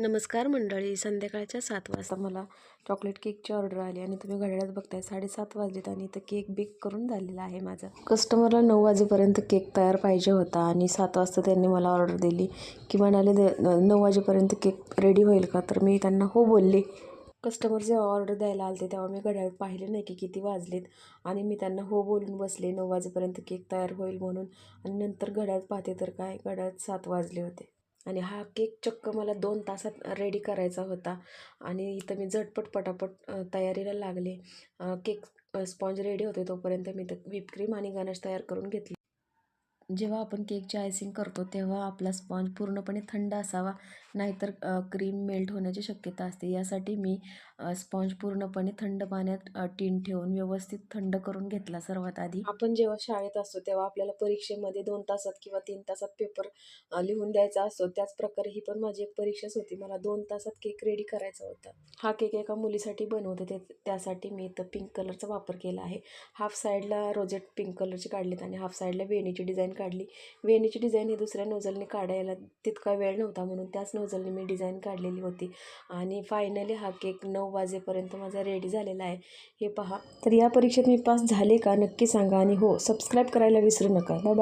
नमस्कार मंडळी संध्याकाळच्या सात वाजता मला चॉकलेट केकची ऑर्डर आली आणि तुम्ही घड्याळात बघताय साडेसात वाजलेत आणि इथं केक बेक करून झालेला आहे माझा. कस्टमरला नऊ वाजेपर्यंत केक तयार पाहिजे होता आणि सात वाजता त्यांनी मला ऑर्डर दिली की म्हणाले "द- नऊ वाजेपर्यंत केक रेडी होईल का? तर मी त्यांना हो बोलले. कस्टमर जेव्हा ऑर्डर द्यायला आले तेव्हा मी घड्याळ पाहिले नाही की किती वाजलेत आणि मी त्यांना हो बोलून बसले नऊ वाजेपर्यंत केक तयार होईल म्हणून. आणि नंतर घड्याळ पाहते तर काय घड्याळ सात वाजले होते. आणि हा केक चक्क मला दोन तासात रेडी करायचा होता. आणि इथं मी झटपट पटापट तयारीला लागले. केक स्पॉन्ज रेडी होते तोपर्यंत मी तर विपक्रीम आणि गणेश तयार करून घेतली. जेव्हा आपण केकचे आयसिंग करतो तेव्हा आपला स्पॉन्ज पूर्णपणे थंड असावा. नाहीतर क्रीम मेल्ट होण्याची शक्यता असते. यासाठी मी स्पॉन्ज पूर्णपणे थंड पाण्यात टीन ठेवून व्यवस्थित थंड करून घेतला सर्वात आधी. आपण जेव्हा शाळेत असतो तेव्हा आपल्याला परीक्षेमध्ये दोन तासात किंवा तीन तासात पेपर लिहून द्यायचा असतो. त्याच प्रकारे ही पण माझी एक परीक्षाच होती. मला दोन तासात केक रेडी करायचा होता. हा केक एका मुलीसाठी बनवते ते त्यासाठी मी इथं पिंक कलरचा वापर केला आहे. हाफ साईडला रोजेट पिंक कलरची काढलीत आणि हाफ साईडला वेणीची डिझाईन काढली. वेणीची डिझाईन ही दुसऱ्या नोझलने काढायला तितका वेळ नव्हता म्हणून त्याच नोझलने मी डिझाईन काढलेली होती. आणि फायनली हा केक नऊ वाजेपर्यंत माझा रेडी झालेला आहे. हे पहा. तर या परीक्षेत मी पास झाले का नक्की सांगा आणि हो सबस्क्राईब करायला विसरू नका. बाय